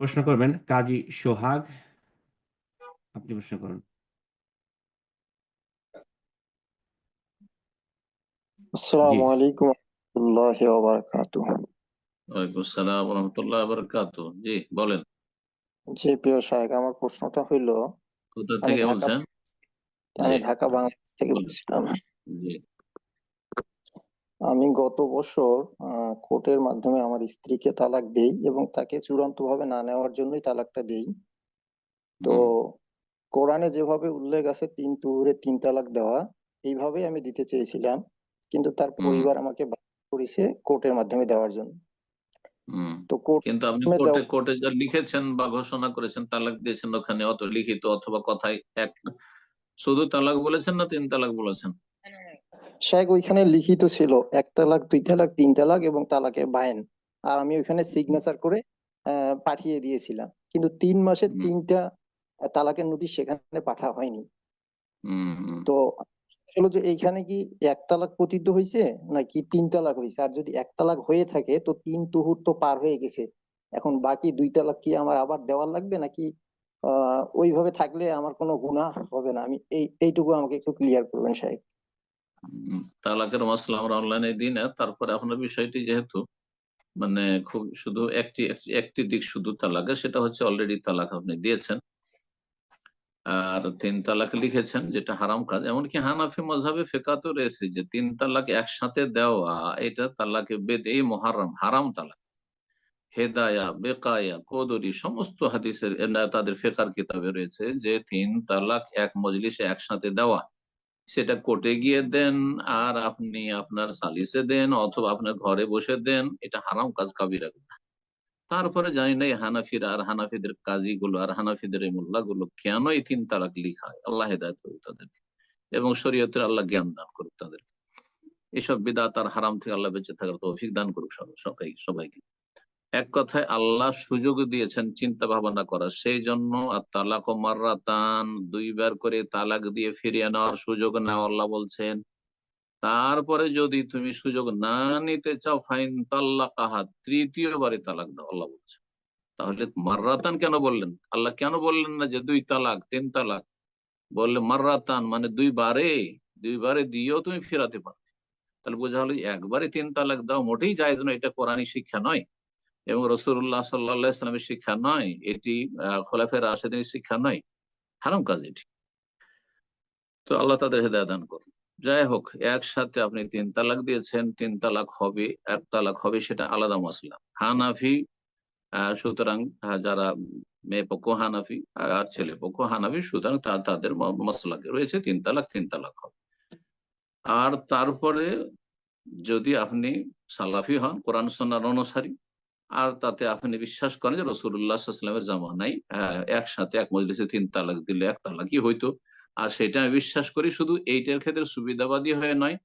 প্রশ্ন করবেন কাজী সোহাগ আপনি প্রশ্ন করুন। আসসালামু আলাইকুম রহমতুল্লাহি ওয়া বারাকাতুহু। ওয়ালাইকুম আসসালাম রহমতুল্লাহ বারকাত জি বলেন। জি প্রিয় শাহেখ আমার প্রশ্নটা হইল কোথা আমি থেকে ঢাকা বলছেন? আমি ঢাকা বাংলাদেশ থেকে। বলছিলাম। জি। আমি গত বছর কোর্টের মাধ্যমে আমার স্ত্রীকে তালাক দেই এবং তাকে চূড়ান্ত ভাবে না নেওয়ার জন্যই তালাকটা দেই। তো কোরআনে যেভাবে উল্লেখ আছে তিন তুহুরে তিন তালাক দেওয়া এইভাবেই আমি দিতে চেয়েছিলাম। কিন্তু তার পরিবার আমাকে বাধ্য করেছে কোর্টের মাধ্যমে দেওয়ার জন্য। তো কোর্ট কিন্তু আপনি কোর্টে কোর্টে যা লিখেছেন বা ঘোষণা করেছেন তালাক দিয়েছেন ওখানে অত লিখিত অথবা কথায় এক শুধু তালাক বলেছেন না তিন তালাক বলেছেন? শাহেখ ওইখানে লিখিত ছিল এক তালাক দুই তালাক তিন তালাক এবং তালাকে বায়েন। আর আমি ওইখানে সিগনেচার করে পাঠিয়ে দিয়েছিলাম। কিন্তু তিন মাসে তিনটা তালাকের নোটিশ সেখানে পাঠা হয়নি। তো হলো যে এইখানে কি এক তালাক পতিত হয়েছে নাকি তিন তালাক হয়েছে আর যদি এক তালাক হয়ে থাকে তো তিন তুহুর তো পার হয়ে গেছে। এখন বাকি দুই তালাক কি আমার আবার দেওয়ার লাগবে নাকি আহ ওইভাবে থাকলে আমার কোনো গুনাহ হবে না? আমি এই এইটুকু আমাকে একটু ক্লিয়ার করবেন সাহেব তালাকের মশলা আমরা অনলাইনে দিই না। তারপরে আপনার বিষয়টি যেহেতু মানে খুব শুধু একটি, একটি- একটি দিক শুধু তালাকের, সেটা হচ্ছে অলরেডি তালাক আপনি দিয়েছেন। আর তিন তালাক লিখেছেন, যেটা হারাম কাজ। এমনকি হানাফি মজাবে ফেকাতো রয়েছে যে তিন তালাক একসাথে দেওয়া, এটা তালাকে বেদ এই মহারাম, হারাম তালাক। হেদায়া, বেকায়া, কদরি, সমস্ত হাদিসের, তাদের ফেকার কিতাবে রয়েছে যে তিন তালাক এক মজলিসে একসাথে দেওয়া। সেটা কোর্টে গিয়ে দেন, আর আপনি আপনার সালিসে দেন অথবা আপনার ঘরে বসে দেন, এটা হারাম কাজ কাবিরা গুনাহ। তারপরে জানি না হানাফিরা আর হানাফিদের কাজী গুলো আর হানাফিদের এই মোল্লা গুলো কেন এই তিন তালাক লিখা হয় আল্লাহ হেদায়ত করুক তাদেরকে। এবং শরীয়তের আল্লাহ জ্ঞান দান করুক তাদেরকে। এসব বিদাত আর হারাম থেকে আল্লাহ বেঁচে থাকার তৌফিক দান করুক সবাই সবাইকে। এক কথায় আল্লাহ সুযোগ দিয়েছেন চিন্তা ভাবনা করার। সেই জন্য তালাক মার্রাতান, দুইবার করে তালাক দিয়ে ফিরিয়ে নেওয়ার সুযোগ নেওয়া আল্লাহ বলছেন। তারপরে যদি তুমি সুযোগ না নিতে চাও, ফাইন তাল্লাক আহাদ তৃতীয়বারে তালাক দাও, আল্লাহ বলছে তাহলে মার্রাতান কেন বললেন? আল্লাহ কেন বললেন না যে দুই তালাক, তিন তালাক? বললে মার্রাতান মানে দুইবারে দুইবারে দিয়েও তুমি ফেরাতে পারবে। তাহলে বোঝা হলো একবারে তিন তালাক দাও, মোটেই যায় না এটা কোরআনই শিক্ষা নয়। এবং রসুল্লাহ সাল্লাহ ইসলামের শিক্ষা নয় এটি খোলাফের রাশেদিনের শিক্ষা নয় হারাম কাজ এটি। তো আল্লাহ তাদের হেদায় দান করুন। যাই হোক, একসাথে আপনি তিন তালাক দিয়েছেন, তিন তালাক হবে, এক তালাক হবে সেটা আলাদা মশলা হানাফি সুতরাং যারা মেয়ে পক্ষ হানাফি আর ছেলে পক্ষ হানাফি, সুতরাং তাদের মশলাকে রয়েছে তিন তালাক তিন তালাক হবে। আর তারপরে যদি আপনি সালাফি হন, কোরআন সন্ন্যার অনুসারী আর তাতে আপনি বিশ্বাস করেন যে রসুল্লাহামের জামানাই একসাথে, এক মজলিসে তিন তালাক দিলে এক তালাকই হইতো। আর সেটা আমি বিশ্বাস করি শুধু এইটার ক্ষেত্রে সুবিধাবাদী হয়ে নয়।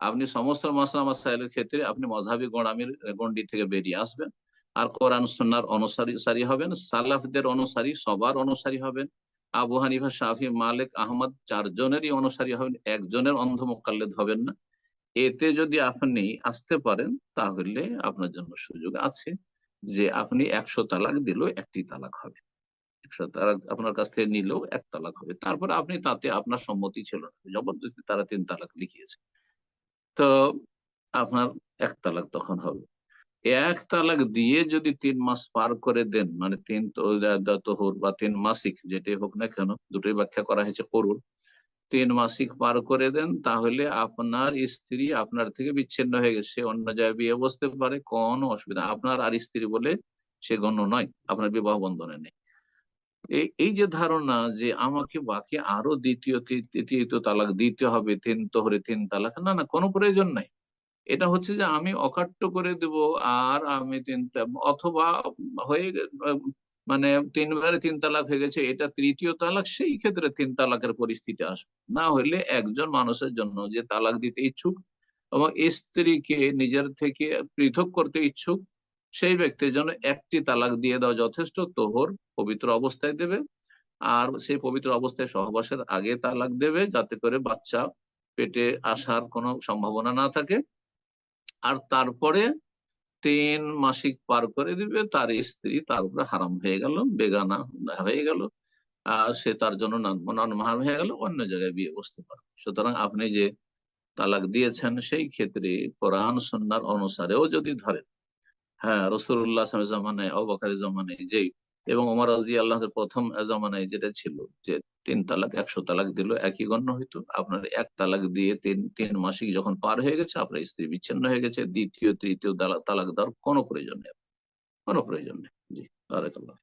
আপনি সমস্ত মাসলা মাসাইলের ক্ষেত্রে আপনি মজাবি গোড়ামির গন্ডি থেকে বেরিয়ে আসবেন। আর কোরআন সন্ন্যার অনুসারী, সারি হবেন। সালাফদের অনুসারী, সবার অনুসারী হবেন। আবু হানিফা, শাফি, মালিক, আহমদ চারজনেরই অনুসারী হবেন। একজনের অন্ধ মোকাল্লেদ হবেন না। এতে যদি আপনি আসতে পারেন তাহলে আপনার জন্য সুযোগ আছে। যে আপনি একশো তালাক দিলেও একটি তালাক হবে। একশো তালাক আপনার কাছ থেকে নিলেও এক তালাক হবে। তারপরে আপনি তাতে আপনার সম্মতি ছিল না। জবরদস্তি তারা তিন তালাক লিখিয়েছে। তো আপনার এক তালাক তখন হবে। এক তালাক দিয়ে যদি তিন মাস পার করে দেন মানে তিন তোহর বা তিন মাসিক, যেটাই হোক না কেন, দুটোই ব্যাখ্যা করা হয়েছে করুন। তিন মাসিক পার করে দেন, তাহলে আপনার স্ত্রী আপনার থেকে বিচ্ছিন্ন হয়ে গেছে। অন্য জায়গায় বিয়ে বসতে পারে, কোনো অসুবিধা আপনার আর স্ত্রী বলে সে গণ্য নয়, আপনার বিবাহ বন্ধনে নেই। এই যে ধারণা যে আমাকে বাকি আরও দ্বিতীয় তৃতীয় তালাক দিতে হবে, তিন তোহরে তিন তালাক, না না, কোনো প্রয়োজন নাই। এটা হচ্ছে যে আমি অকাট্য করে দেব, আর আমি তিন তা- অথবা হয়ে মানে তিনবারে তিন তালাক হয়ে গেছে, এটা তৃতীয় তালাক, সেই ক্ষেত্রে তিন তালাকের পরিস্থিতি আসবে। না হলে একজন মানুষের জন্য যে তালাক দিতে ইচ্ছুক এবং স্ত্রীকে নিজের থেকে পৃথক করতে ইচ্ছুক, সেই ব্যক্তির জন্য একটি তালাক দিয়ে দেওয়া যথেষ্ট, তোহর পবিত্র অবস্থায় দেবে আর সেই পবিত্র অবস্থায় সহবাসের আগে তালাক দেবে যাতে করে বাচ্চা পেটে আসার কোনো সম্ভাবনা না থাকে। আর তারপরে তিন মাসিক পার করে দিবে, তার স্ত্রী তার উপরে হারাম হয়ে গেল, বেগানা হয়ে গেল, আর সে তার জন্য নন হয়ে গেল, অন্য জায়গায় বিয়ে বসতে পারবে সুতরাং আপনি যে তালাক দিয়েছেন, সেই ক্ষেত্রে কোরআন সন্ন্যার অনুসারেও যদি ধরেন হ্যাঁ রসুল্লাহ জামানে অবাকারী জামানে যেই এবং ওমর রাজি আল্লাহ প্রথম জমানায় যেটা ছিল যে তিন তালাক, একশো তালাক দিল, একই গণ্য হইতো। আপনার এক তালাক দিয়ে তিন তিন মাসিক যখন পার হয়ে গেছে, আপনার স্ত্রী বিচ্ছিন্ন হয়ে গেছে, দ্বিতীয়, তৃতীয় তালাক দেওয়ার কোনো প্রয়োজন নেই। কোনো প্রয়োজন নেই। জি আরেকাল্লাহ